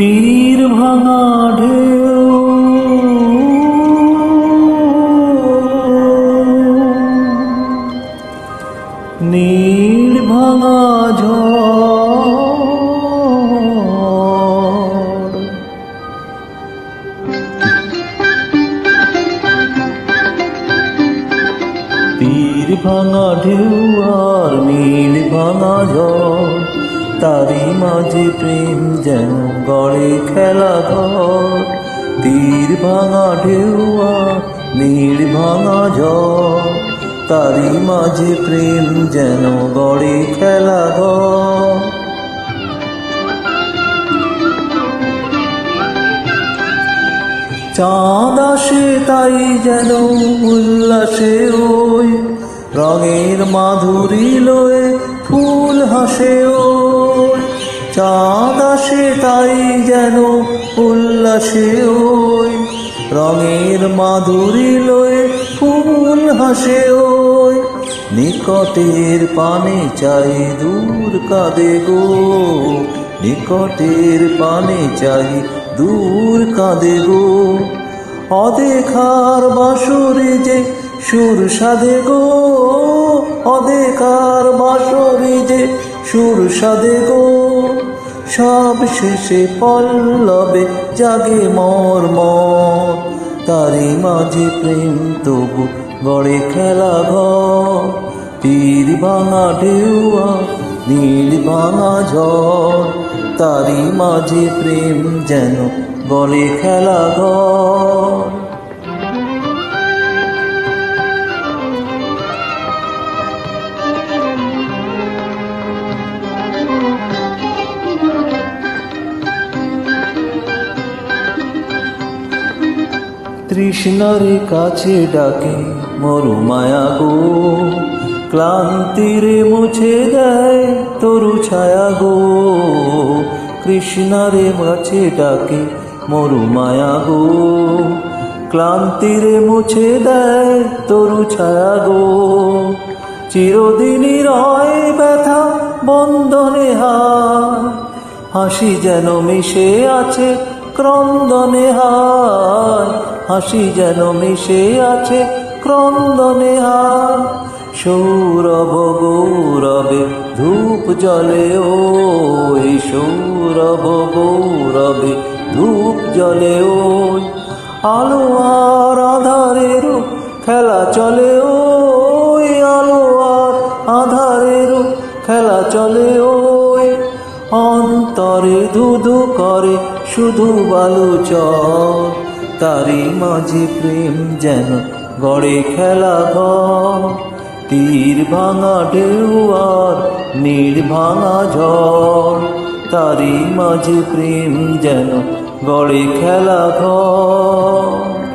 তীর ভাঙা ঢেউ। নীল ভাঙা ঝড়। তীর ভাঙা ঢেউ আর নীল ভাঙা ঝড়। তারই মাঝে প্রেম যেন গড়ে খেলা ঘর। তীর ভাঙা ঢেউয়া, নীল ভাঙা ঝড়। তারই মাঝে প্রেম যেন গড়ে খেলা ঘর। চাঁদ আসে তাই যেন উল্লাসে ওই। রঙের মাধুরী লয়ে ফুল হাসে চাঁদ আসে তাই যেন উল্লাসে ওই, রঙের মাধুরী লয়ে ফুল হাসে ওই। নিকটের পানে চাই দূর কাঁদে গো, নিকটের পানে চাই দূর কাঁদে গো। অদেখার বাসরে যে সুর সাধে গো, অদেখার বাসরে যে সুর সাধে গো। সব শেষে পল্লবে জাগে মর মর। তারি মাঝে প্রেম তবু গড়ে খেলা ঘর। তীর ভাঙা ঢেউয়া, নীল ভাঙা ঝড়। তারি মাঝে প্রেম যেন গড়ে খেলা ঘর। তৃষ্ণার কাছে ডাকে, মরু মায়া গো। ক্লান্তিরে মুছে দেয় তরু ছায়া গো। কৃষ্ণারে কাছে ডাকে, মরু মায়া গো। ক্লান্তিরে মুছে দেয় তরু ছায়া গো। চিরদিনই রয় ব্যথা, বন্ধনে হায়। হাসি যেন মিশে আছে ক্রন্দনে হায়, হাসি যেন মিশে আছে ক্রন্দনে হায়। সৌরভ গৌরবে ধূপ জলে ওই সৌরভ গৌরবে ধূপ জলে ওই আলো আর আধারের খেলা চলে, ওই আলো আর আধারের খেলা চলে, ওই অন্তরে ধুধু করে শুধু বালু চর তারই মাঝে প্রেম যেন গড়ে খেলা ঘর। তীর ভাঙা ঢেউ আর ভাঙা ঝড়, তারই মাঝে প্রেম যেন গড়ে খেলা ঘর।